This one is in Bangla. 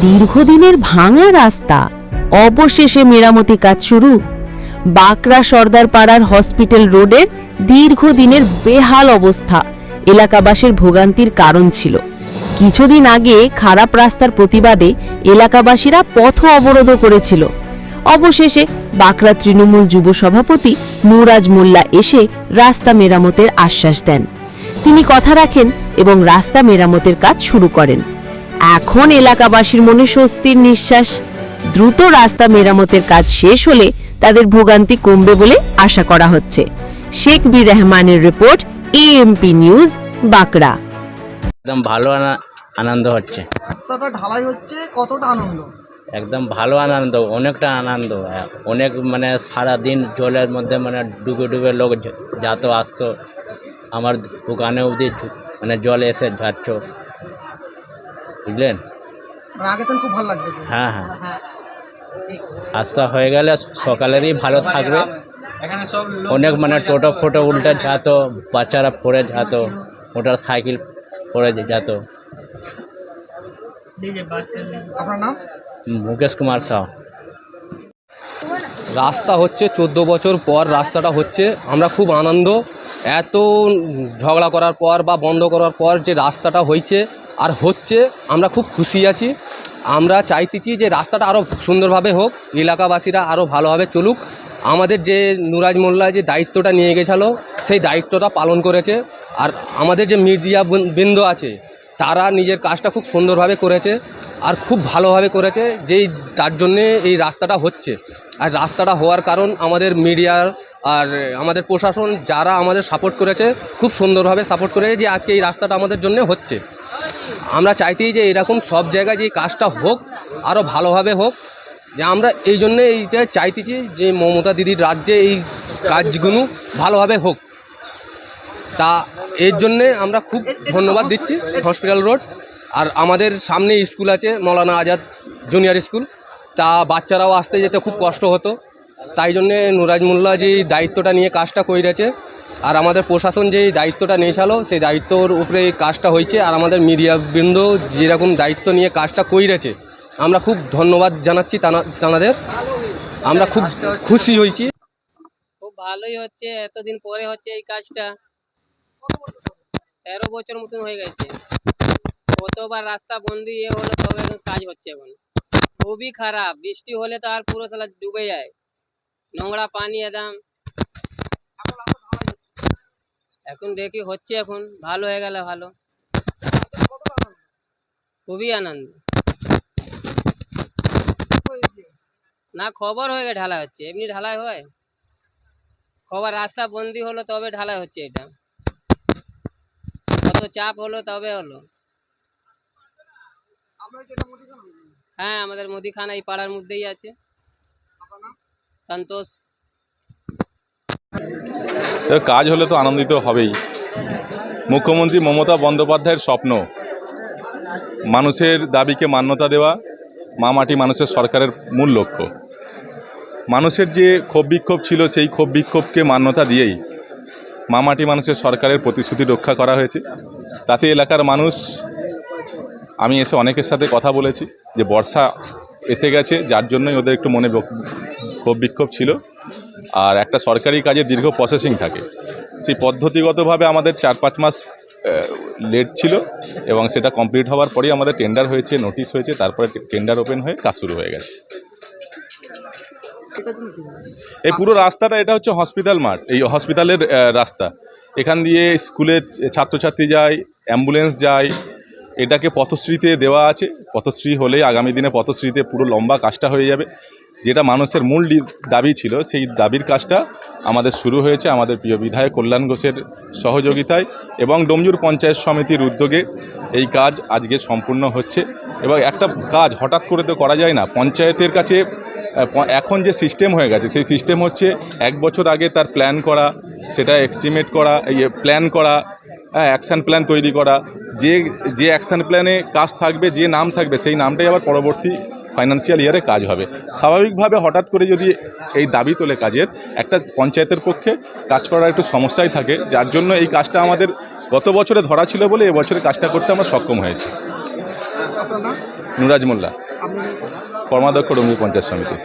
দীর্ঘদিনের ভাঙা রাস্তা। অবশেষে মেরামতি কাজ শুরু। বাঁকড়া সর্দার পাড়ার হসপিটাল রোডের দীর্ঘদিনের বেহাল অবস্থা এলাকাবাসীর ভোগান্তির কারণ ছিল। কিছুদিন আগে খারাপ রাস্তার প্রতিবাদে এলাকাবাসীরা পথ অবরোধ করেছিল। অবশেষে বাঁকড়া তৃণমূল যুব সভাপতি নুরাজ মোল্লা এসে রাস্তা মেরামতের আশ্বাস দেন। তিনি কথা রাখেন এবং রাস্তা মেরামতের কাজ শুরু করেন। এখন এলাকাবাসীর মনে স্বস্তির নিঃশ্বাস। দ্রুত রাস্তা মেরামতের কাজ শেষ হলে তাদের ভোগান্তি কমবে বলে আশা করা হচ্ছে। শেখ বি রহমানের রিপোর্ট এএমপি নিউজ বাঁকড়া। একদম ভালো আনা- আনন্দ হচ্ছে। রাস্তাটা ঢালাই হচ্ছে কতটা আনন্দ? একদম ভালো আনন্দ অনেকটা আনন্দ। অনেক মানে সারা দিন জলের মধ্যে মানে ডুবে ডুবে লোক যাতো আসতো। আমার দোকানে অবধি মানে জল এসে যাচ্ছ। বুঝলেন? মানে খুব ভালো লাগবে হ্যাঁ হ্যাঁ। রাস্তা হয়ে। গেলে সকালেরই ভালো থাকবে। অনেক মানে টোটো ফোটো উল্টে যেত বাচ্চারা পড়ে যেত মোটর সাইকেল পড়ে যেত। আপনার নাম? মুকেশ কুমার সাহ। রাস্তা হচ্ছে চোদ্দ বছর পর রাস্তাটা হচ্ছে আমরা খুব আনন্দ। এত ঝগড়া করার পর বা বন্ধ করার পর যে রাস্তাটা হয়েছে আর হচ্ছে আমরা খুব খুশি আছি। আমরা চাইতেছি যে রাস্তাটা আরও সুন্দরভাবে হোক, এলাকাবাসীরা আরও ভালোভাবে চলুক। আমাদের যে নুরাজ মোল্লা যে দায়িত্বটা নিয়ে গেছিল, সেই দায়িত্বটা পালন করেছে। আর আমাদের যে মিডিয়া বৃন্দ আছে, তারা নিজের কাজটা খুব সুন্দরভাবে করেছে আর খুব ভালোভাবে করেছে, যেই তার জন্যে এই রাস্তাটা হচ্ছে। আর রাস্তাটা হওয়ার কারণ আমাদের মিডিয়ার আর আমাদের প্রশাসন যারা আমাদের সাপোর্ট করেছে, খুব সুন্দরভাবে সাপোর্ট করেছে যে আজকে এই রাস্তাটা আমাদের জন্য হচ্ছে। আমরা চাইতেই যে এরকম সব জায়গায় যে কাজটা হোক আরও ভালোভাবে হোক, যে আমরা এই জন্যে এইটা চাইতেছি যে মমতা দিদির রাজ্যে এই কাজগুলো ভালোভাবে হোক। তা এর জন্যে আমরা খুব ধন্যবাদ দিচ্ছি হসপিটাল রোড, আর আমাদের সামনে স্কুল আছে মৌলানা আজাদ জুনিয়র স্কুল। তা বাচ্চারাও আসতে যেতে খুব কষ্ট হতো। তাই জন্যে নুরাজ মোল্লা যে দায়িত্বটা নিয়ে কাজটা করেছে আর আমাদের প্রশাসন যে দায়িত্বটা নিয়েছিল, সেই দায়িত্বর উপরে এই কাজটা হয়েছে। আর আমাদের মিডিয়া বৃন্দ যেরকম দায়িত্ব নিয়ে কাজটা কইরেছে, আমরা খুব ধন্যবাদ জানাচ্ছি তানা, তানাদের। আমরা খুব খুশি হয়েছি। খুব ভালোই হচ্ছে, এতদিন পরে হচ্ছে এই কাজটা। তেরো বছর মতন হয়ে গেছে। কতবার রাস্তা বন্ধ ইয়ে হলো, তবে কাজ হচ্ছে এখন। খুবই খারাপ, বৃষ্টি হলে তো আর পুরো তাহলে ডুবে যায়। নোংরা পানি একদম এখন দেখি হচ্ছে এখন ভালো হয়ে গেলে ভালো। খুবই আনন্দ। না খবর হয়ে গেছে ঢালাই হচ্ছে এমনি ঢালাই হয়? খবর রাস্তা বন্দি হলো তবে ঢালাই হচ্ছে এটা। কত চাপ হলো তবে হলো। হ্যাঁ আমাদের মুদিখানা এই পাড়ার মধ্যেই আছে। সন্তোষ। কাজ হলে তো আনন্দিত হবেই। মুখ্যমন্ত্রী মমতা বন্দ্যোপাধ্যায়ের স্বপ্ন, মানুষের দাবিকে মান্যতা দেওয়া, মা মাটি মানুষের সরকারের মূল লক্ষ্য। মানুষের যে ক্ষোভ বিক্ষোভ ছিল, সেই ক্ষোভ বিক্ষোভকে মান্যতা দিয়েই মা মাটি মানুষের সরকারের প্রতিশ্রুতি রক্ষা করা হয়েছে। তাতে এলাকার মানুষ, আমি এসে অনেকের সাথে কথা বলেছি যে বর্ষা এসে গেছে, যার জন্যই ওদের একটু মনে ক্ষোভ বিক্ষোভ ছিল। আর একটা সরকারি কাজে দীর্ঘ প্রসেসিং থাকে। সেই পদ্ধতিগতভাবে আমাদের চার পাঁচ মাস লেট ছিল এবং সেটা কমপ্লিট হওয়ার পরেই আমাদের টেন্ডার হয়েছে নোটিশ হয়েছে, তারপরে টেন্ডার ওপেন হয়ে কাজ শুরু হয়ে গেছে? এই পুরো রাস্তাটা, এটা হচ্ছে হসপিটাল মাঠ। এই হসপিটালের রাস্তা। এখান দিয়ে স্কুলের ছাত্রছাত্রী যায় অ্যাম্বুলেন্স যায়, এটাকে পথশ্রীতে দেওয়া আছে। পথশ্রী হলে আগামী দিনে পথশ্রীতে পুরো লম্বা কাজটা হয়ে যাবে। যেটা মানুষের মূল দাবি ছিল, সেই দাবির কাজটা আমাদের শুরু হয়েছে আমাদের প্রিয় বিধায়ক কল্যাণ ঘোষের সহযোগিতায় এবং ডোমজুর পঞ্চায়েত সমিতির উদ্যোগে এই কাজ আজকে সম্পূর্ণ হচ্ছে। এবং একটা কাজ হঠাৎ করে তো করা যায় না, পঞ্চায়েতের কাছে এখন যে সিস্টেম হয়ে গেছে, সেই সিস্টেম হচ্ছে এক বছর আগে তার প্ল্যান করা, সেটা এস্টিমেট করা ইয়ে প্ল্যান করা হ্যাঁ অ্যাকশান প্ল্যান তৈরি করা, যে যে অ্যাকশান প্ল্যানে কাজ থাকবে, যে নাম থাকবে, সেই নামটাই আবার পরবর্তী ফাইন্যান্সিয়াল ইয়ারে কাজ হবে। স্বাভাবিকভাবে হঠাৎ করে যদি এই দাবি তোলে কাজের একটা পঞ্চায়েতের পক্ষে কাজ করার একটু সমস্যাই থাকে। যার জন্য এই কাজটা আমাদের গত বছরে ধরা ছিল বলে এবছরে কাজটা করতে আমরা সক্ষম হয়েছে। নুরাজ মোল্লা কর্মাধ্যক্ষ ডঙ্গু পঞ্চায়েত সমিতি।